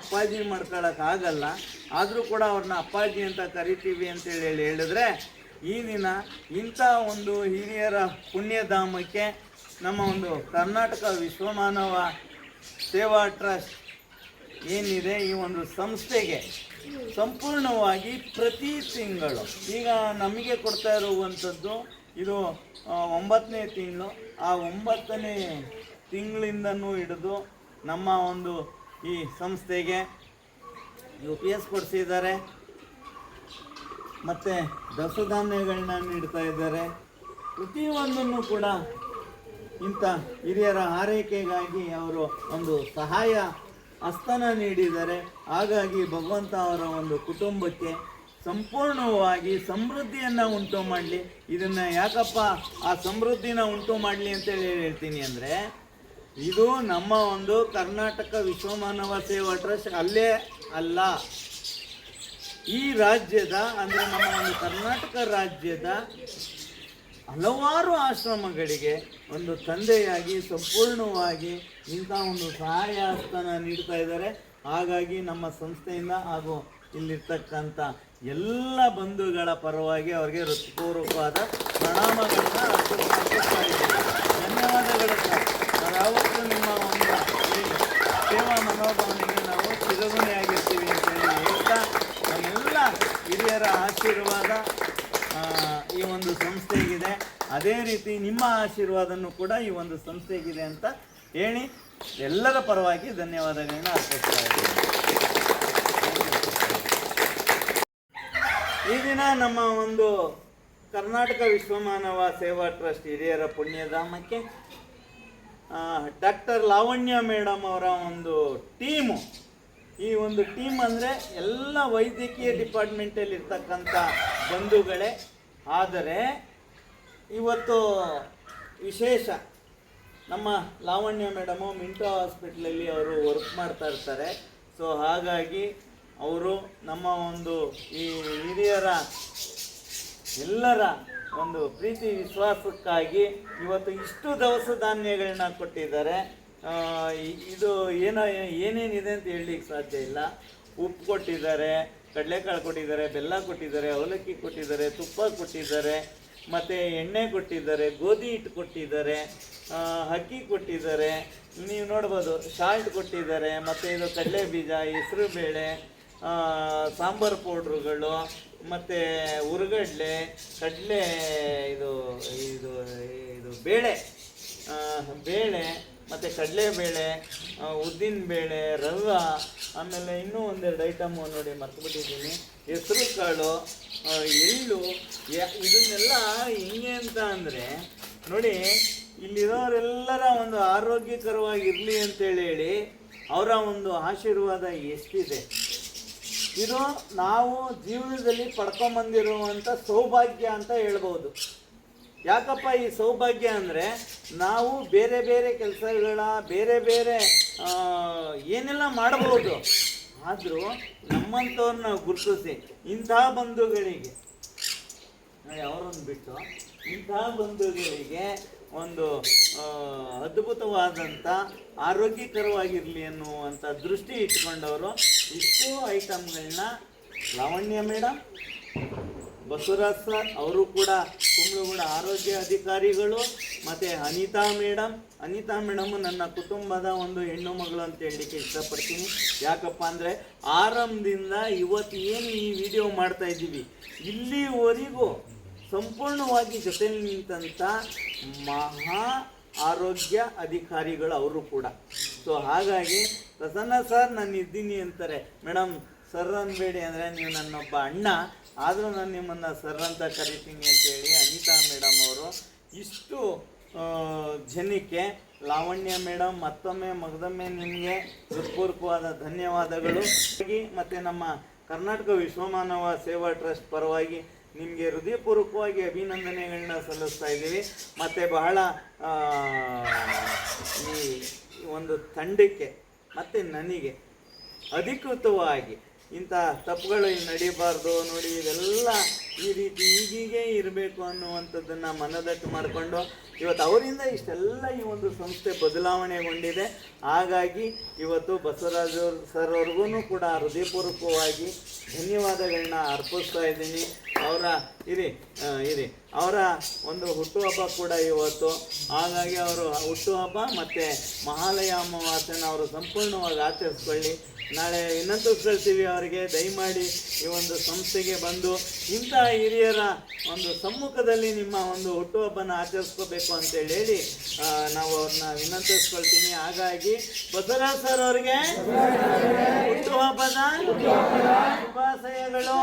ಅಪ್ಪಾಜಿ ಮಾಡ್ಕೊಳಕ್ ಆಗಲ್ಲ. ಆದರೂ ಕೂಡ ಅವ್ರನ್ನ ಅಪ್ಪಾಜಿ ಅಂತ ಕರಿತೀವಿ ಅಂತೇಳಿ ಹೇಳಿ ಹೇಳಿದ್ರೆ, ಈ ದಿನ ಇಂಥ ಒಂದು ಹಿರಿಯರ ಪುಣ್ಯಧಾಮಕ್ಕೆ ನಮ್ಮ ಒಂದು ಕರ್ನಾಟಕ ವಿಶ್ವಮಾನವ ಸೇವಾ ಟ್ರಸ್ಟ್ ಏನಿದೆ ಈ ಒಂದು ಸಂಸ್ಥೆಗೆ ಸಂಪೂರ್ಣವಾಗಿ ಪ್ರತಿ ತಿಂಗಳು, ಈಗ ನಮಗೆ ಕೊಡ್ತಾ ಇರುವಂಥದ್ದು ಇದು ಒಂಬತ್ತನೇ ತಿಂಗಳು. ಆ ಒಂಬತ್ತನೇ ತಿಂಗಳಿಂದನೂ ಹಿಡಿದು ನಮ್ಮ ಒಂದು ಈ ಸಂಸ್ಥೆಗೆ ಯು ಪಿ ಎಸ್ ಕೊಡಿಸಿದ್ದಾರೆ. ಮತ್ತು ದಸಧಾನ್ಯಗಳನ್ನ ನೀಡ್ತಾ ಇದ್ದಾರೆ. ಪ್ರತಿಯೊಂದನ್ನು ಕೂಡ ಇಂಥ ಹಿರಿಯರ ಆರೈಕೆಗಾಗಿ ಅವರು ಒಂದು ಸಹಾಯ ಹಸ್ತನ ನೀಡಿದ್ದಾರೆ. ಹಾಗಾಗಿ ಭಗವಂತ ಅವರ ಒಂದು ಕುಟುಂಬಕ್ಕೆ ಸಂಪೂರ್ಣವಾಗಿ ಸಮೃದ್ಧಿಯನ್ನು ಉಂಟು ಮಾಡಲಿ. ಇದನ್ನು ಯಾಕಪ್ಪ ಆ ಸಮೃದ್ಧಿನ ಉಂಟು ಮಾಡಲಿ ಅಂತೇಳಿ ಹೇಳ್ತೀನಿ ಅಂದರೆ ಇದು ನಮ್ಮ ಒಂದು ಕರ್ನಾಟಕ ವಿಶ್ವಮಾನವ ಸೇವಾ ಟ್ರಸ್ಟ್ ಅಲ್ಲೇ ಅಲ್ಲ. ಈ ರಾಜ್ಯದ, ಅಂದರೆ ನಮ್ಮ ಒಂದು ಕರ್ನಾಟಕ ರಾಜ್ಯದ ಹಲವಾರು ಆಶ್ರಮಗಳಿಗೆ ಒಂದು ತಂದೆಯಾಗಿ ಸಂಪೂರ್ಣವಾಗಿ ಇಂಥ ಒಂದು ಸಹಾಯ ಹಸ್ತನ ನೀಡ್ತಾ ಇದ್ದಾರೆ. ಹಾಗಾಗಿ ನಮ್ಮ ಸಂಸ್ಥೆಯಿಂದ ಹಾಗೂ ಇಲ್ಲಿರ್ತಕ್ಕಂಥ ಎಲ್ಲ ಬಂಧುಗಳ ಪರವಾಗಿ ಅವರಿಗೆ ಹೃತ್ಪೂರ್ವಕವಾದ ಪ್ರಣಾಮಗಳನ್ನ ಅರ್ಪಿಸ್ತಾ ಇದ್ದೀನಿ. ಧನ್ಯವಾದಗಳು ಸರ್ ನಾವು ಯಾವತ್ತೂ ನಿಮ್ಮ ಒಂದು ಈ ಸೇವಾ ಮನೋಭಾವನೆಗೆ ನಾವು ಚಿರಋಣಿಯಾಗಿರ್ತೀವಿ ಅಂತ ಹೇಳಿ ಹೇಳ್ತಾ ನಮ್ಮೆಲ್ಲ ಹಿರಿಯರ ಆಶೀರ್ವಾದ ಈ ಒಂದು ಸಂಸ್ಥೆಗಿದೆ. ಅದೇ ರೀತಿ ನಿಮ್ಮ ಆಶೀರ್ವಾದನೂ ಕೂಡ ಈ ಒಂದು ಸಂಸ್ಥೆಗಿದೆ ಅಂತ ಹೇಳಿ ಎಲ್ಲರ ಪರವಾಗಿ ಧನ್ಯವಾದಗಳನ್ನ ಅರ್ಪಿಸ್ತಾ ಇದ್ದೀನಿ. ಈ ದಿನ ನಮ್ಮ ಒಂದು ಕರ್ನಾಟಕ ವಿಶ್ವಮಾನವ ಸೇವಾ ಟ್ರಸ್ಟ್ ಹಿರಿಯರ ಪುಣ್ಯಧಾಮಕ್ಕೆ ಡಾಕ್ಟರ್ ಲಾವಣ್ಯ ಮೇಡಮ್ ಅವರ ಒಂದು ಟೀಮು ಈ ಒಂದು ಟೀಮ್ ಅಂದರೆ ಎಲ್ಲ ವೈದ್ಯಕೀಯ ಡಿಪಾರ್ಟ್ಮೆಂಟಲ್ಲಿ ಇರ್ತಕ್ಕಂಥ ಬಂಧುಗಳೇ. ಆದರೆ, ಇವತ್ತು ವಿಶೇಷ, ನಮ್ಮ ಲಾವಣ್ಯ ಮೇಡಮು ಮಿಂಟೋ ಹಾಸ್ಪಿಟ್ಲಲ್ಲಿ ಅವರು ವರ್ಕ್ ಮಾಡ್ತಾ ಇರ್ತಾರೆ. ಸೊ ಹಾಗಾಗಿ ಅವರು ನಮ್ಮ ಒಂದು ಈ ಹಿರಿಯರ, ಎಲ್ಲರ ಒಂದು ಪ್ರೀತಿ, ವಿಶ್ವಾಸಕ್ಕಾಗಿ ಇವತ್ತು ಇಷ್ಟು ದವಸ ಧಾನ್ಯಗಳನ್ನ ಕೊಟ್ಟಿದ್ದಾರೆ. ಇದು ಏನೋ ಏನೇನಿದೆ ಅಂತ ಹೇಳಲಿಕ್ಕೆ ಸಾಧ್ಯ ಇಲ್ಲ. ಉಪ್ಪು ಕೊಟ್ಟಿದ್ದಾರೆ, ಕಡಲೆಕಾಳು ಕೊಟ್ಟಿದ್ದಾರೆ, ಬೆಲ್ಲ ಕೊಟ್ಟಿದ್ದಾರೆ, ಅವಲಕ್ಕಿ ಕೊಟ್ಟಿದ್ದಾರೆ, ತುಪ್ಪ ಕೊಟ್ಟಿದ್ದಾರೆ, ಮತ್ತು ಎಣ್ಣೆ ಕೊಟ್ಟಿದ್ದಾರೆ, ಗೋಧಿ ಹಿಟ್ಟು ಕೊಟ್ಟಿದ್ದಾರೆ ಅಕ್ಕಿ ಕೊಟ್ಟಿದ್ದಾರೆ, ನೀವು ನೋಡ್ಬೋದು ಶಾಲ್ಟ್ ಕೊಟ್ಟಿದ್ದಾರೆ, ಮತ್ತು ಇದು ಕಡಲೆ ಬೀಜ, ಹೆಸರು ಬೇಳೆ ಸಾಂಬಾರು ಪೌಡ್ರುಗಳು, ಮತ್ತು ಉರುಗಡ್ಲೆ, ಕಡಲೆ, ಇದು ಇದು ಇದು ಬೇಳೆ ಬೇಳೆ ಮತ್ತು ಕಡಲೆಬೇಳೆ ಉದ್ದಿನ ಬೇಳೆ ರವ, ಆಮೇಲೆ ಇನ್ನೂ ಒಂದೆರಡು ಐಟಮು ನೋಡಿ ಮರ್ತುಬಿಟ್ಟಿದ್ದೀನಿ. ಹೆಸರು ಕಾಳು ಎಳ್ಳು ಇದನ್ನೆಲ್ಲ ಹೆಂಗೆ ಅಂತ ಅಂದರೆ, ನೋಡಿ, ಇಲ್ಲಿರೋರೆಲ್ಲರ ಒಂದು ಆರೋಗ್ಯಕರವಾಗಿರಲಿ ಅಂತೇಳಿ ಹೇಳಿ ಅವರ ಒಂದು ಆಶೀರ್ವಾದ ಎಷ್ಟಿದೆ. ಇದು ನಾವು ಜೀವನದಲ್ಲಿ ಪಡ್ಕೊಂಬಂದಿರುವಂಥ ಸೌಭಾಗ್ಯ ಅಂತ ಹೇಳ್ಬೋದು. ಯಾಕಪ್ಪ ಈ ಸೌಭಾಗ್ಯ ಅಂದರೆ ನಾವು ಬೇರೆ ಬೇರೆ ಕೆಲಸಗಳ, ಬೇರೆ ಬೇರೆ ಏನೆಲ್ಲ ಮಾಡಬಹುದು. ಆದರೂ ನಮ್ಮಂಥವ್ರನ್ನ ಗುರುತಿಸಿ ಇಂಥ ಬಂಧುಗಳಿಗೆ ಅವರನ್ನು ಬಿಟ್ಟು ಇಂಥ ಬಂಧುಗಳಿಗೆ ಒಂದು ಅದ್ಭುತವಾದಂಥ ಆರೋಗ್ಯಕರವಾಗಿರಲಿ ಅನ್ನುವಂಥ ದೃಷ್ಟಿ ಇಟ್ಕೊಂಡವರು ಇಷ್ಟು ಐಟಮ್ಗಳನ್ನ ಲಾವಣ್ಯ ಮೇಡಮ್ ಬಸವರಾಜ್ ಸರ್ ಅವರು ಕೂಡ ಕುಂಬಳಗೂಡ ಆರೋಗ್ಯ ಅಧಿಕಾರಿಗಳು ಮತ್ತು ಅನಿತಾ ಮೇಡಮ್ ಅನಿತಾ ಮೇಡಮು ನನ್ನ ಕುಟುಂಬದ ಒಂದು ಹೆಣ್ಣು ಮಗಳು ಅಂತ ಹೇಳಲಿಕ್ಕೆ ಇಷ್ಟಪಡ್ತೀನಿ. ಯಾಕಪ್ಪ ಅಂದರೆ ಆರಂಭದಿಂದ ಇವತ್ತು ಏನು ಈ ವಿಡಿಯೋ ಮಾಡ್ತಾ ಇದ್ದೀವಿ, ಇಲ್ಲಿವರೆಗೂ ಸಂಪೂರ್ಣವಾಗಿ ಜೊತೆಲಿ ನಿಂತಂಥ ಮಹಾ ಆರೋಗ್ಯ ಅಧಿಕಾರಿಗಳು ಅವರು ಕೂಡ. ಸೊ ಹಾಗಾಗಿ ಪ್ರಸನ್ನ ಸರ್ ನಾನು ಇದ್ದೀನಿ ಅಂತಾರೆ ಮೇಡಮ್ ಸರ್ ಅನ್ಬೇಡಿ ಅಂದರೆ ನೀವು ನನ್ನೊಬ್ಬ ಅಣ್ಣ ಆದರೂ ನಾನು ನಿಮ್ಮನ್ನು ಸರ್ ಅಂತ ಕರಿತೀನಿ ಅಂತೇಳಿ ಅನಿತಾ ಮೇಡಮ್ ಅವರು ಇಷ್ಟು ಜನಕ್ಕೆ ಲಾವಣ್ಯ ಮೇಡಮ್ ಮತ್ತೊಮ್ಮೆ ಮಗದೊಮ್ಮೆ ನಿಮಗೆ ಹೃತ್ಪೂರ್ವಕವಾದ ಧನ್ಯವಾದಗಳು. ಮತ್ತು ನಮ್ಮ ಕರ್ನಾಟಕ ವಿಶ್ವಮಾನವ ಸೇವಾ ಟ್ರಸ್ಟ್ ಪರವಾಗಿ ನಿಮಗೆ ಹೃದಯಪೂರ್ವಕವಾಗಿ ಅಭಿನಂದನೆಗಳನ್ನ ಸಲ್ಲಿಸ್ತಾ ಇದ್ದೀವಿ. ಮತ್ತು ಬಹಳ ಈ ಒಂದು ತಂಡಕ್ಕೆ ಮತ್ತು ನನಗೆ ಅಧಿಕೃತವಾಗಿ ಇಂಥ ತಪ್ಪುಗಳು ನಡೀಬಾರ್ದು ನೋಡಿ, ಇವೆಲ್ಲ ಈ ರೀತಿ ಈಗೀಗೆ ಇರಬೇಕು ಅನ್ನುವಂಥದ್ದನ್ನು ಮನದಟ್ಟು ಮಾಡಿಕೊಂಡು ಇವತ್ತು ಅವರಿಂದ ಇಷ್ಟೆಲ್ಲ ಈ ಒಂದು ಸಂಸ್ಥೆ ಬದಲಾವಣೆಗೊಂಡಿದೆ. ಹಾಗಾಗಿ ಇವತ್ತು ಬಸವರಾಜ ಸರ್ ಅವ್ರಿಗೂ ಕೂಡ ಹೃದಯಪೂರ್ವಕವಾಗಿ ಧನ್ಯವಾದಗಳನ್ನ ಅರ್ಪಿಸ್ತಾ ಇದ್ದೀನಿ. ಅವರ, ಇರಿ ಇರಿ. ಅವರ ಒಂದು ಹುಟ್ಟುಹಬ್ಬ ಕೂಡ ಇವತ್ತು. ಹಾಗಾಗಿ ಅವರು ಹುಟ್ಟುಹಬ್ಬ ಮತ್ತು ಮಹಾಲಯ ಅಮಾವಾಸ್ಯನ ಅವರು ಸಂಪೂರ್ಣವಾಗಿ ಆಚರಿಸ್ಕೊಳ್ಳಿ. ನಾಳೆ ಇನ್ನೊಂದು ಕಳಿಸ್ತೀವಿ ಅವರಿಗೆ ದಯಮಾಡಿ ಈ ಒಂದು ಸಂಸ್ಥೆಗೆ ಬಂದು ಇಂತಹ ಹಿರಿಯರ ಒಂದು ಸಮ್ಮುಖದಲ್ಲಿ ನಿಮ್ಮ ಒಂದು ಹುಟ್ಟುಹಬ್ಬನ ಆಚರಿಸ್ಕೋಬೇಕು ಅಂತೇಳಿ ಹೇಳಿ ನಾವು ಅವ್ರನ್ನ ವಿನಂತಿಸ್ಕೊಳ್ತೀನಿ. ಹಾಗಾಗಿ ಬಸವರಾಜ್ ಸರ್ ಅವರಿಗೆ ಹುಟ್ಟುಹಬ್ಬದ ಶುಭಾಶಯಗಳು.